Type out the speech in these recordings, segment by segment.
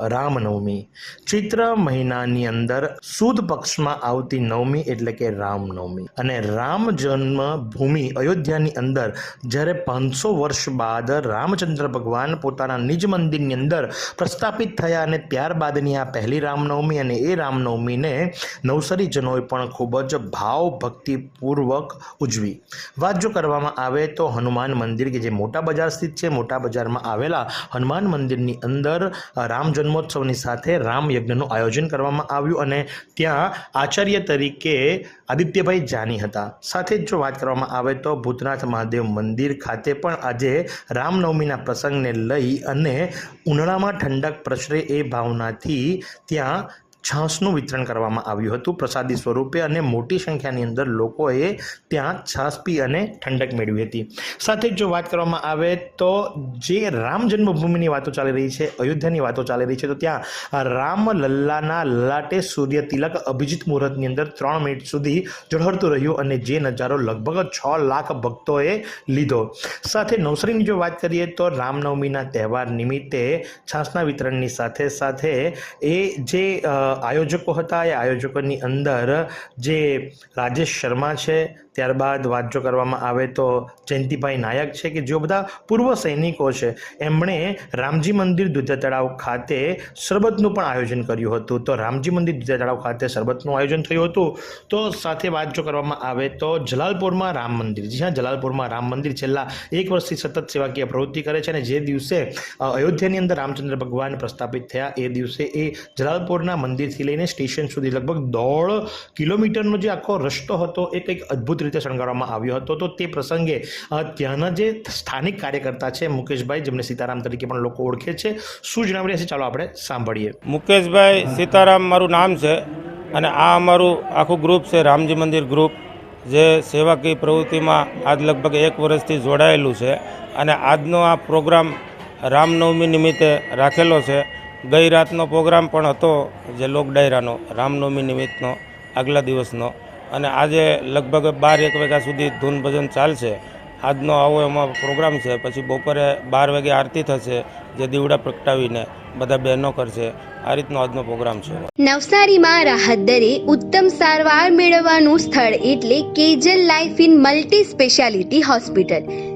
રામનવમી. ચૈત્ર મહિનાની અંદર સુદ પક્ષમાં આવતી નવમી એટલે કે રામનવમી. અને રામ જન્મ ભૂમિ અયોધ્યાની અંદર જ્યારે પાંચસો વર્ષ બાદ રામચંદ્ર ભગવાન પોતાના નિજ મંદિરની અંદર પ્રસ્થાપિત થયા અને ત્યારબાદની આ પહેલી રામનવમી અને એ રામનવમીને નવસરીજનોએ પણ ખૂબ જ ભાવ ભક્તિપૂર્વક ઉજવી. વાત જો કરવામાં આવે તો હનુમાન મંદિર કે જે મોટા બજાર સ્થિત છે મોટા બજારમાં આવેલા હનુમાન મંદિરની અંદર અ, રામ જન્મોત્સવની સાથે રામ યજ્ઞનું આયોજન કરવામાં આવ્યું અને ત્યાં આચાર્ય તરીકે આદિત્યભાઈ જાની હતા. સાથે જ જો વાત કરવામાં આવે તો ભૂતનાથ મહાદેવ મંદિર ખાતે પણ આજે રામનવમીના પ્રસંગને લઈ અને ઉનાળામાં ઠંડક પ્રસરે એ ભાવનાથી ત્યાં છાશનું વિતરણ કરવામાં આવ્યું હતું. પ્રસાદી સ્વરૂપે અને મોટી સંખ્યાની અંદર લોકોએ ત્યાં છાશ પી અને ઠંડક મેળવી હતી. સાથે જો વાત કરવામાં આવે તો જે રામ જન્મભૂમિની વાતો ચાલી રહી છે, અયોધ્યાની વાતો ચાલી રહી છે, તો ત્યાં રામ લલ્લાના લલાટે સૂર્ય તિલક અભિજીત મુહૂર્તની અંદર ત્રણ મિનિટ સુધી ઝળહળતું રહ્યું અને જે નજારો લગભગ છ લાખ ભક્તોએ લીધો. સાથે નવસરીની જો વાત કરીએ તો રામનવમીના તહેવાર નિમિત્તે છાસના વિતરણની સાથે સાથે એ જે આયોજકો હતા. એ આયોજકોની અંદર જે રાજેશ શર્મા છે ત્યારબાદ વાત જો કરવામાં આવે તો જયંતિભાઈ નાયક છે કે જેઓ બધા પૂર્વ સૈનિકો છે, એમણે રામજી મંદિર દુધા તળાવ ખાતે શરબતનું પણ આયોજન કર્યું હતું. તો રામજી મંદિર દુધિયા તળાવ ખાતે શરબતનું આયોજન થયું હતું. તો સાથે વાત જો કરવામાં આવે તો જલાલપુરમાં રામ મંદિર. જી હા, જલાલપુરમાં રામ મંદિર છેલ્લા એક વર્ષથી સતત સેવાકીય પ્રવૃત્તિ કરે છે અને જે દિવસે અયોધ્યાની અંદર રામચંદ્ર ભગવાન પ્રસ્થાપિત થયા, એ દિવસે એ જલાલપુરના મંદિરથી લઈને સ્ટેશન સુધી લગભગ દોઢ કિલોમીટરનો જે આખો રસ્તો હતો, એ કંઈક અદ્ભુત રીતે શણગારવામાં આવ્યો હતો. તો તે પ્રસંગે ત્યાંના જે સ્થાનિક કાર્યકર્તા છે, મુકેશભાઈ, જેમને સીતારામ તરીકે પણ લોકો ઓળખે છે, શું જણાવી છે ચાલો આપણે સાંભળીએ. મુકેશભાઈ, સીતારામ મારું નામ છે અને આ અમારું આખું ગ્રુપ છે, રામજી મંદિર ગ્રુપ, જે સેવાકીય પ્રવૃત્તિમાં આજ લગભગ એક વર્ષથી જોડાયેલું છે અને આજનો આ પ્રોગ્રામ રામનવમી નિમિત્તે રાખેલો છે. ગઈ રાતનો પ્રોગ્રામ પણ હતો, જે લોક ડાયરાનો રામનવમી નિમિત્તનો, આગલા દિવસનો. અને આજે લગભગ બાર, એક વાગ્યા સુધી ધૂન ભજન ચાલશે. આજનો આવો એમાં પ્રોગ્રામ છે. પછી બપોરે બાર વાગે આરતી થશે, જે દીવડા પ્રગટાવીને બધા બહેનો કરશે. આ રીતનો આજનો પ્રોગ્રામ છે. નવસારીમાં રાહત દરે ઉત્તમ સારવાર મેળવવાનું સ્થળ એટલે Kejal life in multi speciality hospital.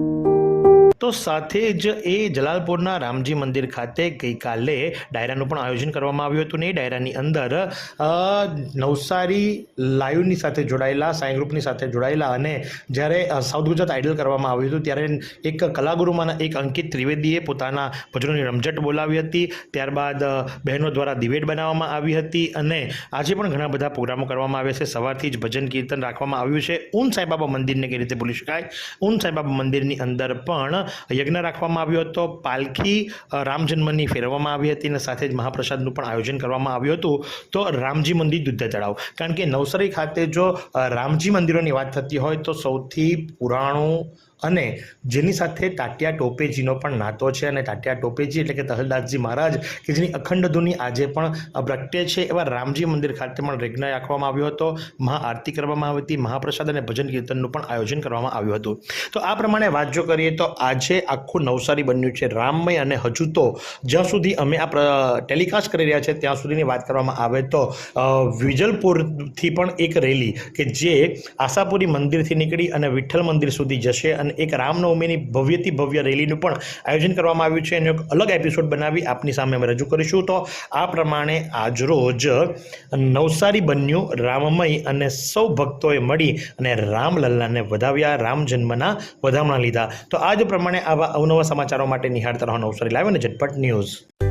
તો સાથે જ એ જલાલપુરના રામજી મંદિર ખાતે ગઈકાલે ડાયરાનું પણ આયોજન કરવામાં આવ્યું હતું ને એ ડાયરાની અંદર નવસારી લાઈવની સાથે જોડાયેલા, સાઈ ગ્રુપની સાથે જોડાયેલા અને જ્યારે સાઉથ ગુજરાત આઇડલ કરવામાં આવ્યું હતું, ત્યારે એક કલાગુરુમાંના એક અંકિત ત્રિવેદીએ પોતાના ભજનોની રમઝટ બોલાવી હતી, ત્યારબાદ બહેનો દ્વારા દિવેટ બનાવવામાં આવી હતી અને આજે પણ ઘણા બધા પ્રોગ્રામો કરવામાં આવ્યા છે. સવારથી જ ભજન કીર્તન રાખવામાં આવ્યું છે. ઊન સાંઈબાબા મંદિરને કઈ રીતે ભૂલી શકાય? ઊન સાંઈબાબા મંદિરની અંદર પણ યજ્ઞ રાખવામાં આવ્યો હતો. પાલખી રામ જન્મની ફેરવવામાં આવી હતી અને સાથે જ મહાપ્રસાદનું પણ આયોજન કરવામાં આવ્યું હતું. તો રામજી મંદિર દુધ્ધા તળાવ. કારણ કે નવસારી ખાતે જો રામજી મંદિરોની વાત થતી હોય તો સૌથી પુરાણું અને જેની સાથે ટાટિયા ટોપેજીનો પણ નાતો છે અને ટાટિયા ટોપેજી એટલે કે તહલદાસજી મહારાજ, કે જેની અખંડ ધૂની આજે પણ પ્રગટે છે, એવા રામજી મંદિર ખાતે પણ યજ્ઞ રાખવામાં આવ્યો હતો. મહાઆરતી કરવામાં આવી હતી, મહાપ્રસાદ અને ભજન કીર્તનનું પણ આયોજન કરવામાં આવ્યું હતું. તો આ પ્રમાણે વાત જો કરીએ તો આજે આખું નવસારી બન્યું છે રામમય અને હજુ તો જ્યાં સુધી અમે આ ટેલિકાસ્ટ કરી રહ્યા છે ત્યાં સુધીની વાત કરવામાં આવે તો વિજલપુરથી પણ એક રેલી કે જે આશાપુરી મંદિરથી નીકળી અને વિઠ્ઠલ મંદિર સુધી જશે અને એક રામનવમીની ભવ્યથી ભવ્ય રેલીનું પણ આયોજન કરવામાં આવ્યું છે. એનો એક અલગ એપિસોડ બનાવી આપની સામે અમે રજૂ કરીશું. તો આ પ્રમાણે આજરોજ નવસારી બન્યું રામમય અને સૌ ભક્તોએ મળી અને રામલલ્લાને વધાવ્યા, રામ જન્મના વધામણા લીધા. તો આજ પ્રમાણે આવા અવનવા સમાચારો માટે નિહાળતા રહો નવસારી લાવે અને ઝટપટ ન્યૂઝ.